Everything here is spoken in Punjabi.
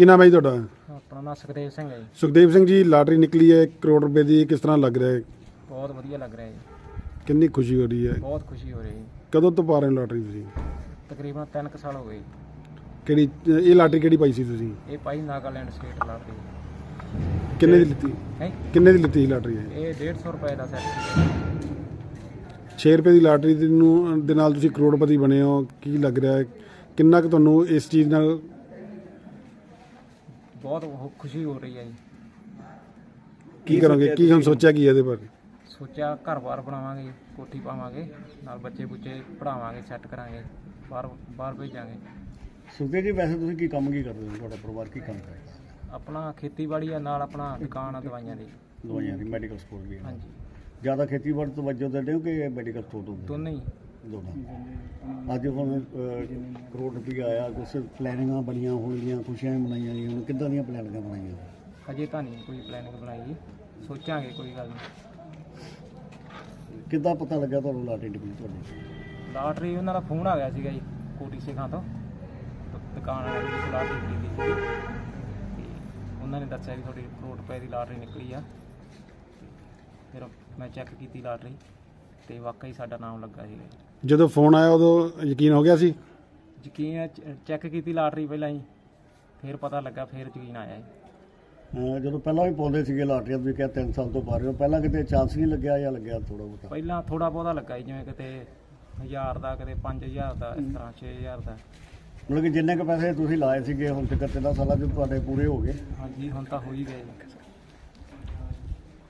ਕੀ ਨਾਮ ਹੈ ਜੀ ਤੁਹਾਡਾ? ਆਪਣਾ ਨਾਂ ਸੁਖਦੇਵ ਸਿੰਘ ਹੈ ਜੀ। ਸੁਖਦੇਵ ਸਿੰਘ ਜੀ ਲਾਟਰੀ ਨਿਕਲੀ ਹੈ 1 ਕਰੋੜ ਰੁਪਏ ਦੀ ਕਿਸ ਤਰ੍ਹਾਂ ਲੱਗ ਰਿਹਾ ਹੈ? ਬਹੁਤ ਵਧੀਆ ਲੱਗ ਰਿਹਾ ਜੀ। ਕਿੰਨੀ ਖੁਸ਼ੀ ਹੋ ਰਹੀ ਹੈ? ਬਹੁਤ ਖੁਸ਼ੀ ਹੋ ਰਹੀ ਹੈ ਕਦੋਂ ਤੋਂ ਪਾ ਰਹੇ ਹੋ ਲਾਟਰੀ ਤੁਸੀਂ? ਤਕਰੀਬਨ 3 ਕੁ ਸਾਲ ਹੋ ਗਏ ਜੀ। ਕਿਹੜੀ ਇਹ ਲਾਟਰੀ ਕਿਹੜੀ ਪਾਈ ਸੀ ਤੁਸੀਂ? ਇਹ ਪਾਈ ਨਾਗਾਲੈਂਡ ਸਟੇਟ ਲਾਟਰੀ ਕਿੰਨੇ ਦੀ ਲਿੱਤੀ? ਹੈ? ਕਿੰਨੇ ਦੀ ਲਿੱਤੀ ਸੀ ਲਾਟਰੀ ਇਹ? ਇਹ 150 ਰੁਪਏ ਦਾ ਸੈੱਟ ਸੀ। 6 ਰੁਪਏ ਦੀ ਲਾਟਰੀ ਦੇ ਨੂੰ ਦੇ ਨਾਲ ਤੁਸੀਂ ਕਰੋੜਪਤੀ ਬਣੇ ਹੋ ਕੀ ਲੱਗ ਰਿਹਾ ਹੈ? ਕਿੰਨਾ ਕੁ ਤੁਹਾਨੂੰ ਇਸ ਚੀਜ਼ ਨਾਲ ਬਹੁਤ ਉਹ ਖੁਸ਼ੀ ਹੋ ਰਹੀ ਹੈ ਜੀ। ਕੀ ਕਰੋਗੇ? ਕੀ ਹੁਣ ਸੋਚਿਆ ਕੀ ਹੈ ਇਹਦੇ ਬਾਰੇ? ਸੋਚਿਆ ਘਰ-ਬਾਰ ਬਣਾਵਾਂਗੇ ਜੀ, ਕੋਠੀ ਪਾਵਾਂਗੇ ਨਾਲ ਬੱਚੇ ਬੁੱਚੇ ਪੜਾਵਾਂਗੇ ਸੈੱਟ ਕਰਾਂਗੇ ਬਾਹਰ ਬਾਹਰ ਭੇਜਾਂਗੇ। ਸੁਖਦੇਵ ਜੀ ਵੈਸੇ ਤੁਸੀਂ ਕੀ ਕੰਮ ਕੀ ਕਰਦੇ ਹੋ? ਤੁਹਾਡਾ ਪਰਿਵਾਰ ਕੀ ਕੰਮ ਕਰਦਾ ਆਪਣਾ ਖੇਤੀਬਾੜੀ ਆ ਨਾਲ ਆਪਣਾ ਦੁਕਾਨ ਆ ਦਵਾਈਆਂ ਦੀ। ਦਵਾਈਆਂ ਦੀ ਮੈਡੀਕਲ ਸਟੋਰ ਵੀ ਹੈ ਹਾਂਜੀ। ਜ਼ਿਆਦਾ ਖੇਤੀਬਾੜੀ ਤੋਂ ਵਜੋਂ ਦਿੰਦੇ ਹੋ ਕਿ ਮੈਡੀਕਲ ਸਟੋਰ ਤੋਂ? ਦੋਨੇ ਹੀ। ਦੋਨਾਂ ਅੱਜ ਹੁਣ ਅਹ, ਕਰੋੜ ਰੁਪਈਆ ਆਇਆ ਕੁਛ ਪਲੈਨਿੰਗਾਂ ਬਣੀਆਂ ਹੋਣਗੀਆਂ ਖੁਸ਼ੀਆਂ ਵੀ ਮਨਾਈਆਂ ਗਈਆਂ ਹੁਣ। ਕਿੱਦਾਂ ਦੀਆਂ ਪਲੈਨਿੰਗਾਂ ਬਣਾਈਆਂ? ਅਜੇ ਤਾਂ ਨਹੀਂ ਕੋਈ ਪਲੈਨਿੰਗ ਬਣਾਈ ਜੀ। ਸੋਚਾਂਗੇ ਕੋਈ ਗੱਲ ਨਹੀਂ। ਕਿੱਦਾਂ ਪਤਾ ਲੱਗਾ ਤੁਹਾਨੂੰ ਲਾਟਰੀ ਨਿਕਲੀ ਤੁਹਾਡੀ ਲਾਟਰੀ ਉਹਨਾਂ ਦਾ ਫੋਨ ਆ ਗਿਆ ਸੀਗਾ ਜੀ ਕੋਟੀ ਸਿੰਘਾਂ ਤੋਂ। ਦ- ਦੁਕਾਨ ਵਾਲੇ ਦੀ ਲਾਟਰੀ ਕੀਤੀ ਸੀ। ਤੇ ਉਹਨਾਂ ਨੇ ਦੱਸਿਆ ਵੀ ਤੁਹਾਡੀ ਕਰੋੜ ਰੁਪਏ ਦੀ ਲਾਟਰੀ ਨਿਕਲੀ ਆ। ਫਿਰ ਮੈਂ ਚੈੱਕ ਕੀਤੀ ਲਾਟਰੀ। ਤੇ ਵਾਕਈ ਸਾਡਾ ਨਾਮ ਲੱਗਾ ਸੀਗਾ ਜੀ। ਜਦੋਂ ਫੋਨ ਆਇਆ ਉਦੋਂ ਯਕੀਨ ਹੋ ਗਿਆ ਸੀ? ਯਕੀਨ ਚੈੱਕ ਕੀਤੀ ਲਾਟਰੀ ਪਹਿਲਾਂ ਹੀ ਫਿਰ ਪਤਾ ਲੱਗਾ ਫਿਰ ਯਕੀਨ ਆਇਆ ਜੀ। ਅਹ, ਜਦੋਂ ਪਹਿਲਾਂ ਵੀ ਪਾਉਂਦੇ ਸੀਗੇ ਲਾਟਰੀਆਂ ਤੁਸੀਂ ਕਿਹਾ 3 ਸਾਲ ਤੋਂ ਪਾ ਰਹੇ ਹੋ ਪਹਿਲਾਂ ਕਿਤੇ ਚਾਂਸ ਨਹੀਂ ਲੱਗਿਆ ਜਾਂ ਲੱਗਿਆ ਥੋੜਾ ਬਹੁਤਾ? ਪਹਿਲਾਂ ਥੋੜਾ ਬਹੁਤਾ ਲੱਗਾ ਜੀ ਜਿਵੇਂ ਕਿਤੇ 1000 ਦਾ ਕਿਤੇ 5000 ਦਾ ਇਸ ਤਰ੍ਹਾਂ 6000 ਦਾ। ਮਤਲਬ ਕਿ ਜਿੰਨੇ ਕੁ ਪੈਸੇ ਤੁਸੀਂ ਲਾਏ ਸੀਗੇ ਹੁਣ ਤੱਕ ਤਿੰਨਾਂ ਸਾਲਾਂ ਚ ਤੁਹਾਡੇ ਪੂਰੇ ਹੋ ਗਏ? ਹਾਂਜੀ ਹੁਣ ਤਾਂ ਹੋ ਹੀ ਗਏ ਜੀ।